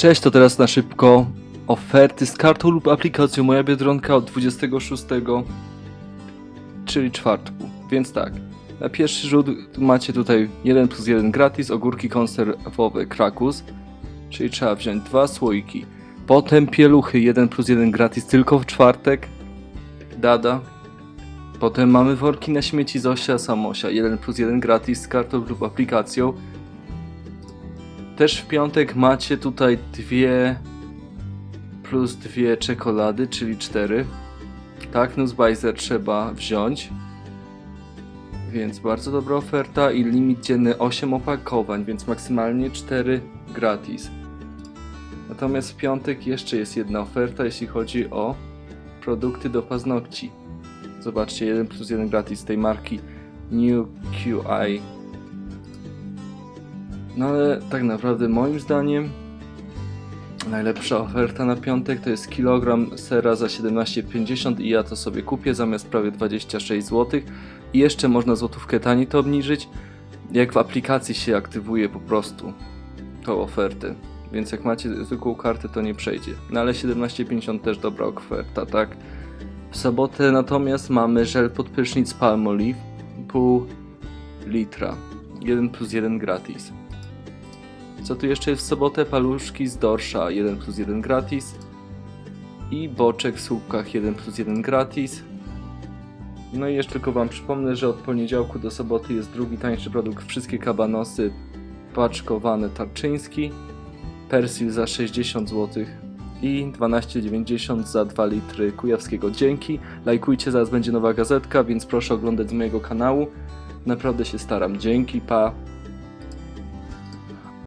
Cześć, to teraz na szybko oferty z kartą lub aplikacją Moja Biedronka od 26, czyli czwartku. Więc tak, na pierwszy rzut macie tutaj 1 plus 1 gratis, ogórki konserwowe Krakus, czyli trzeba wziąć dwa słoiki. Potem pieluchy 1 plus 1 gratis tylko w czwartek, Dada. Potem mamy worki na śmieci Zosia Samosia 1 plus 1 gratis z kartą lub aplikacją. Też w piątek macie tutaj dwie plus dwie czekolady, czyli cztery. Tak, Nussbeiser trzeba wziąć. Więc bardzo dobra oferta i limit dzienny 8 opakowań, więc maksymalnie 4 gratis. Natomiast w piątek jeszcze jest jedna oferta, jeśli chodzi o produkty do paznokci. Zobaczcie, 1 plus 1 gratis tej marki New QI no ale tak naprawdę moim zdaniem najlepsza oferta na piątek to jest kilogram sera za 17,50 i ja to sobie kupię zamiast prawie 26 zł. I jeszcze można złotówkę taniej to obniżyć, jak w aplikacji się aktywuje po prostu tą ofertę. Więc jak macie zwykłą kartę to nie przejdzie. No ale 17,50 też dobra oferta, tak? W sobotę natomiast mamy żel pod prysznic Palmolive pół litra. 1 plus 1 gratis. Co tu jeszcze jest w sobotę? Paluszki z dorsza 1 plus 1 gratis. I boczek w słupkach 1 plus 1 gratis. No i jeszcze tylko wam przypomnę, że od poniedziałku do soboty jest drugi tańszy produkt. Wszystkie kabanosy paczkowane tarczyński. Persil za 60 zł i 12,90 za 2 litry kujawskiego dzięki. Lajkujcie, zaraz będzie nowa gazetka, więc proszę oglądać z mojego kanału. Naprawdę się staram. Dzięki, pa.